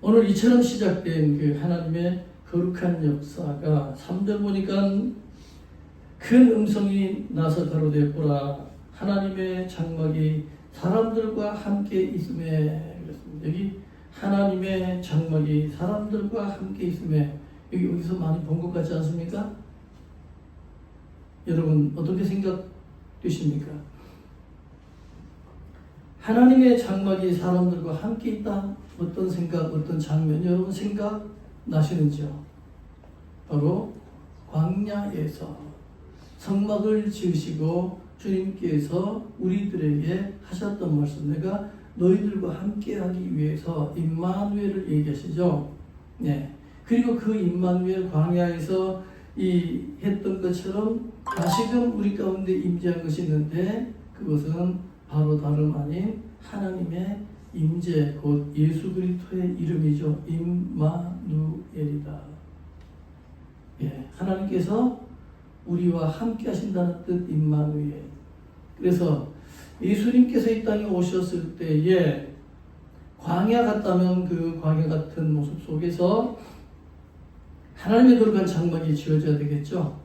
오늘 이처럼 시작된 그 하나님의 거룩한 역사가 3절 보니까 큰 음성이 나서 가로되 보라 하나님의 장막이 사람들과 함께 있음에 그랬습니다. 여기 하나님의 장막이 사람들과 함께 있음에 여기 어디서 많이 본 것 같지 않습니까? 여러분 어떻게 생각되십니까? 하나님의 장막이 사람들과 함께 있다. 어떤 생각, 어떤 장면 여러분 생각 나시는지요? 바로 광야에서 성막을 지으시고 주님께서 우리들에게 하셨던 말씀 내가 너희들과 함께하기 위해서 임마누엘을 얘기하시죠. 네. 그리고 그 임마누엘 광야에서 이 했던 것처럼 다시금 우리 가운데 임재한 것이 있는데 그것은 바로 다름 아닌 하나님의 임재 곧 예수 그리스도의 이름이죠. 임마누엘이다. 예, 하나님께서 우리와 함께 하신다는 뜻 임마누엘. 그래서 예수님께서 이 땅에 오셨을 때에 광야 같다면 그 광야 같은 모습 속에서 하나님의 거룩한 장막이 지어져야 되겠죠.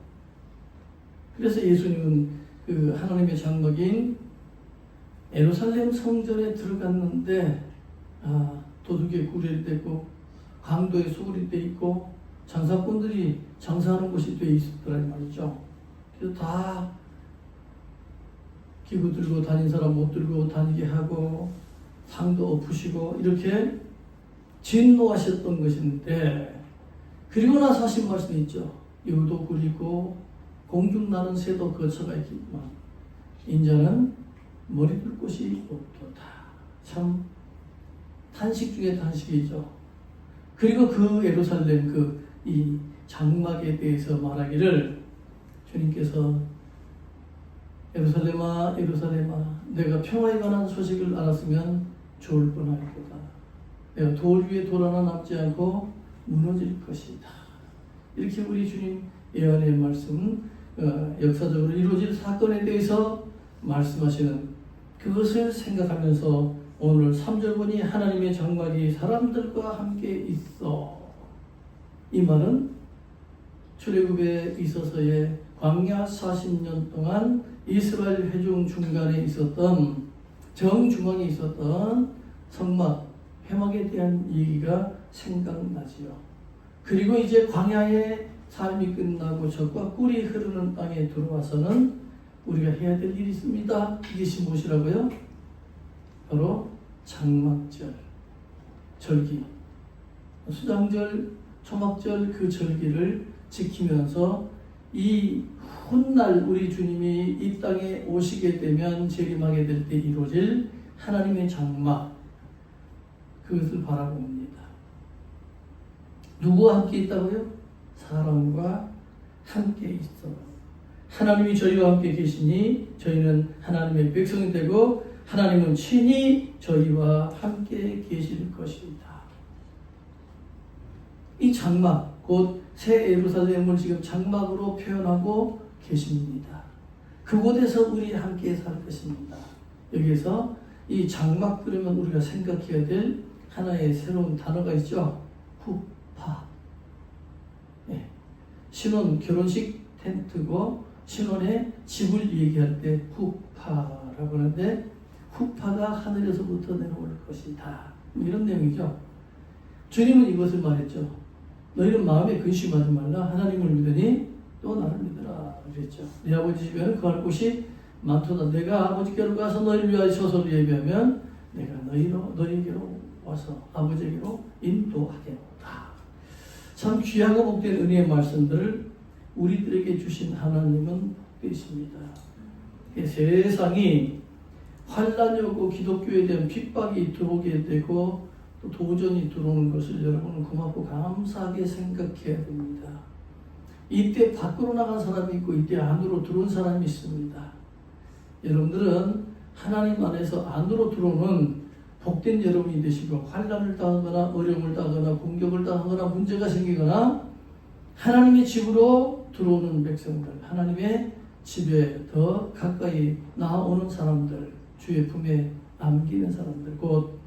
그래서 예수님은 그 하나님의 장막인 에루살렘 성전에 들어갔는데 아, 도둑의 구리에 떼고 강도의 수굴이 돼 있고 장사꾼들이 장사하는 곳이 돼 있었더란 말이죠. 그래서 다 기구 들고 다닌 사람 못 들고 다니게 하고 상도 엎으시고 이렇게 진노하셨던 것인데 그리고 나서 하신 말씀이 있죠. 여도 그리고 공중 나는 새도 거쳐가 있지만 인자는 머리 둘 곳이 없도다. 참 탄식 중에 탄식이죠. 그리고 그 예루살렘 그 이 장막에 대해서 말하기를 주님께서 예루살렘아 예루살렘아 내가 평화에 관한 소식을 알았으면 좋을 뻔하였도다. 내가 돌 위에 돌 하나 남지 않고 무너질 것이다. 이렇게 우리 주님 예언의 말씀 어, 역사적으로 이루어질 사건에 대해서 말씀하시는 그것을 생각하면서 오늘 3절 보니 하나님의 장막이 사람들과 함께 있어 이 말은 출애굽에 있어서의 광야 40년 동안 이스라엘 회중 중간에 있었던 정중앙에 있었던 성막 회막에 대한 얘기가 생각나지요. 그리고 이제 광야의 삶이 끝나고 적과 꿀이 흐르는 땅에 들어와서는 우리가 해야 될 일이 있습니다. 이것이 무엇이라고요? 바로 장막절, 절기, 수장절, 초막절 그 절기를 지키면서 이 훗날 우리 주님이 이 땅에 오시게 되면 재림하게 될 때 이루어질 하나님의 장막 그것을 바라봅니다. 누구와 함께 있다고요? 사람과 함께 있어. 하나님이 저희와 함께 계시니 저희는 하나님의 백성이 되고 하나님은 친히 저희와 함께 계실 것이다. 이 장막, 곧 새 예루살렘을 지금 장막으로 표현하고 계십니다. 그곳에서 우리 함께 살 것입니다. 여기서 이 장막 그러면 우리가 생각해야 될 하나의 새로운 단어가 있죠. 후파. 네. 신혼 결혼식 텐트고 신혼의 집을 얘기할 때 후파라고 하는데 후파가 하늘에서부터 내려올 것이다. 뭐 이런 내용이죠. 주님은 이것을 말했죠. 너희는 마음에 근심하지 말라. 하나님을 믿으니 또 나를 믿으라. 그랬죠. 내 아버지 집에는 거할 곳이 많도다. 내가 아버지께로 가서 너희를 위하여 처소를 예비하면 내가 너희로 너희에게로 와서 아버지에게로 인도하겠다. 참 귀하고 복된 은혜의 말씀들을 우리들에게 주신 하나님은 되십니다. 세상이 환란이 오고 기독교에 대한 핍박이 들어오게 되고 또 도전이 들어오는 것을 여러분은 고맙고 감사하게 생각해야 됩니다. 이때 밖으로 나간 사람이 있고 이때 안으로 들어온 사람이 있습니다. 여러분들은 하나님 안에서 안으로 들어오는 복된 여러분이 되시고 환란을 당하거나 어려움을 당하거나 공격을 당하거나 문제가 생기거나 하나님의 집으로 들어오는 백성들, 하나님의 집에 더 가까이 나아오는 사람들, 주의 품에 남기는 사람들, 곧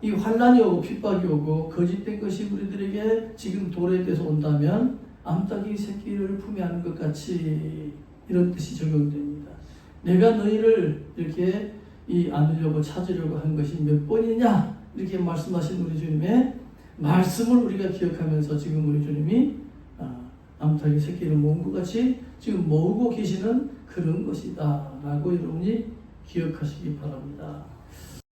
이 환란이 오고 핍박이 오고 거짓된 것이 우리들에게 지금 도래돼서 온다면 암탉이 새끼를 품에 안는 것 같이 이런 뜻이 적용됩니다. 내가 너희를 이렇게 이 안으려고 찾으려고 한 것이 몇 번이냐 이렇게 말씀하신 우리 주님의 말씀을 우리가 기억하면서 지금 우리 주님이 아, 암탉이 새끼를 모은 것 같이 지금 모으고 계시는 그런 것이다 라고 여러분이 기억하시기 바랍니다.